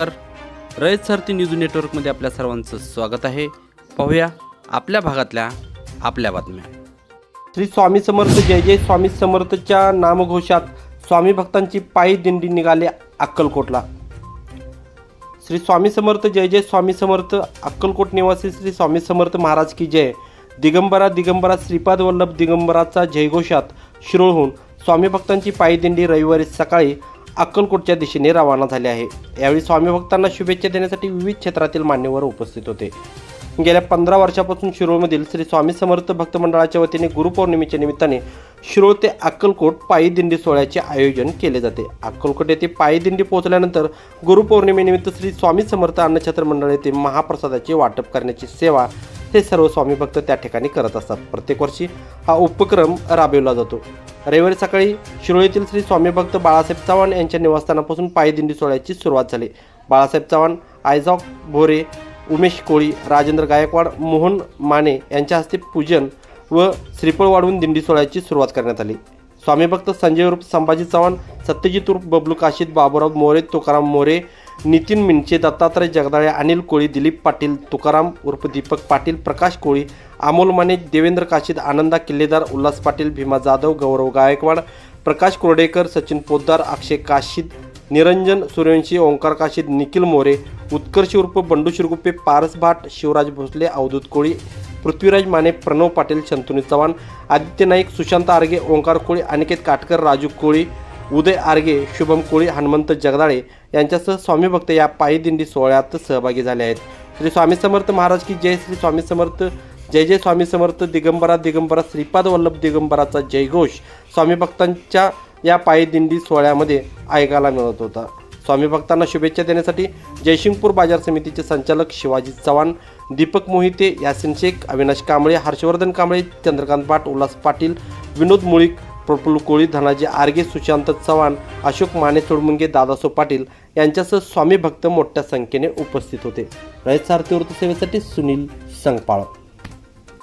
तर रयत सारथी न्यूज नेटवर्कमध्ये आपल्या सर्वांचं स्वागत आहे. पाहूया आपल्या भागातल्या आपल्या बातम्या. श्री स्वामी समर्थ जय जय स्वामी समर्थच्या नामघोषात स्वामी भक्तांची पायी दिंडी निघाली अक्कलकोटला. श्री स्वामी समर्थ जय जय स्वामी समर्थ अक्कलकोट निवासी श्री स्वामी समर्थ महाराज की जय. दिगंबरा दिगंबरा श्रीपाद वल्लभ दिगंबराचा जयघोषात शिरोळ होऊन स्वामी भक्तांची पायी दिंडी रविवारी सकाळी अक्कलकोटच्या दिशेने रवाना झाले आहे. यावेळी स्वामी भक्तांना शुभेच्छा देण्यासाठी विविध क्षेत्रातील मान्यवर उपस्थित होते. गेल्या पंधरा वर्षापासून शिरोळमधील श्री स्वामी समर्थ भक्त मंडळाच्या वतीने गुरुपौर्णिमेच्या निमित्ताने शिरोळ ते अक्कलकोट पायी दिंडी सोहळ्याचे आयोजन केले जाते. अक्कलकोट येथे पायी दिंडी पोहोचल्यानंतर गुरुपौर्णिमेनिमित्त श्री स्वामी समर्थ अन्नछत्र मंडळ येथे महाप्रसादाचे वाटप करण्याची सेवा हे सर्व स्वामी भक्त त्या ठिकाणी करत असतात. प्रत्येक वर्षी हा उपक्रम राबविला जातो. रविवारी सकाळी शिरोळीतील श्री स्वामी भक्त बाळासाहेब चव्हाण यांच्या निवासस्थानापासून पायदिंडी सोहळ्याची सुरुवात झाली. बाळासाहेब चव्हाण आयझॉक भोरे उमेश कोळी राजेंद्र गायकवाड मोहन माने यांच्या हस्ते पूजन व श्रीफळ वाढवून दिंडी सोहळ्याची सुरुवात करण्यात आली. स्वामी भक्त संजय उर्फ संभाजी चव्हाण सत्यजित उर्फ बबलू काशीद बाबुराव मोरे तुकाराम मोरे नितीन मिंचे दत्तात्रय जगदाळे अनिल कोळी दिलीप पाटील तुकाराम उर्फ दीपक पाटील प्रकाश कोळी अमोल माने देवेंद्र काशीद आनंदा किल्लेदार उल्हास पाटील भीमा जाधव गौरव गायकवाड प्रकाश कोरडेकर सचिन पोद्दार अक्षय काशीद निरंजन सूर्यवंशी ओंकार काशीद निखिल मोरे उत्कर्ष उर्फ बंडू शिरगुप्पे पारस भाट शिवराज भोसले अवधूत कोळी पृथ्वीराज माने प्रणव पाटील शंतनू चव्हाण आदित्य नाईक सुशांत आर्गे ओंकार कोळी अनिकेत काटकर राजू कोळी उदय आर्गे शुभम कोळी हनुमंत जगदाळे यांच्यासह स्वामी भक्त या पायी दिंडी सोहळ्यात सहभागी झाले आहेत. श्री स्वामी समर्थ महाराज की जय श्री स्वामी समर्थ जय जय स्वामी समर्थ दिगंबरा दिगंबरा श्रीपाद वल्लभ दिगंबराचा जयघोष स्वामी भक्तांच्या या पायी दिंडी सोहळ्यामध्ये ऐकायला मिळत होता. स्वामी भक्तांना शुभेच्छा देण्यासाठी जयशिंगपूर बाजार समितीचे संचालक शिवाजी चव्हाण दीपक मोहिते यासिन शेख अविनाश कांबळे हर्षवर्धन कांबळे चंद्रकांत पाट उल्हास पाटील विनोद मुळीक प्रफुल्ल कोळी धनाजी आर्गे सुशांत चव्हाण अशोक माने सोडमुंगे दादासो पाटील यांच्यासह स्वामी भक्त मोठ्या संख्येने उपस्थित होते. रयत सारथी वृत्तसेवेसाठी सुनील संगपाळ.